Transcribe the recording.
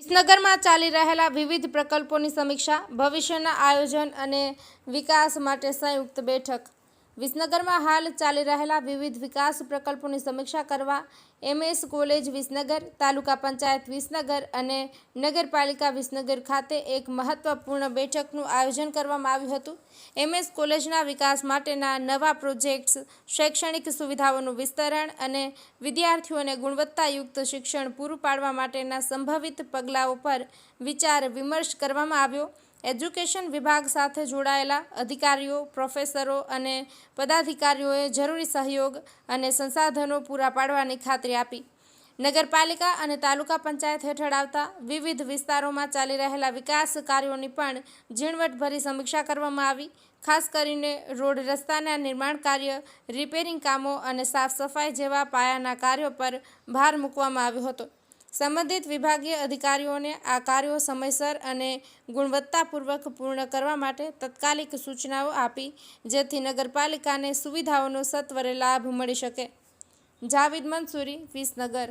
વિસનગરમાં ચાલી રહેલા વિવિધ પ્રકલ્પોની સમીક્ષા ભવિષ્યના આયોજન અને વિકાસ માટે સંયુક્ત બેઠક વિસનગરમાં હાલ ચાલી રહેલા વિવિધ વિકાસ પ્રકલ્પોની સમીક્ષા કરવા એમએસ કોલેજ વિસનગર, તાલુકા પંચાયત વિસનગર અને નગરપાલિકા વિસનગર ખાતે એક મહત્વપૂર્ણ બેઠકનું આયોજન કરવામાં આવ્યું હતું. એમએસ કોલેજના વિકાસ માટેના નવા પ્રોજેક્ટ્સ, શૈક્ષણિક સુવિધાઓનું વિસ્તરણ અને વિદ્યાર્થીઓને ગુણવત્તાયુક્ત શિક્ષણ પૂરું પાડવા માટેના સંભવિત પગલાઓ પર વિચાર વિમર્શ કરવામાં આવ્યો. એજ્યુકેશન વિભાગ સાથે જોડાયેલા અધિકારીઓ, પ્રોફેસરો અને પદાધિકારીઓએ જરૂરી સહયોગ અને સંસાધનો પૂરા પાડવાની ખાતરી આપી. નગરપાલિકા અને તાલુકા પંચાયત હેઠળ આવતા વિવિધ વિસ્તારોમાં ચાલી રહેલા વિકાસ કાર્યોની પણ ઝીણવટભરી સમીક્ષા કરવામાં આવી. ખાસ કરીને રોડ રસ્તાના નિર્માણ કાર્ય, રિપેરિંગ કામો અને સાફ સફાઈ જેવા પાયાના કાર્યો પર ભાર મૂકવામાં આવ્યો હતો. સંબંધિત વિભાગીય અધિકારીઓને આ કાર્યો સમયસર અને ગુણવત્તાપૂર્વક પૂર્ણ કરવા માટે તત્કાલિક સૂચનાઓ આપી, જેથી નગરપાલિકાને સુવિધાઓનો સત્વરે લાભ મળી શકે. જાવિદ મંસૂરી, વિસનગર.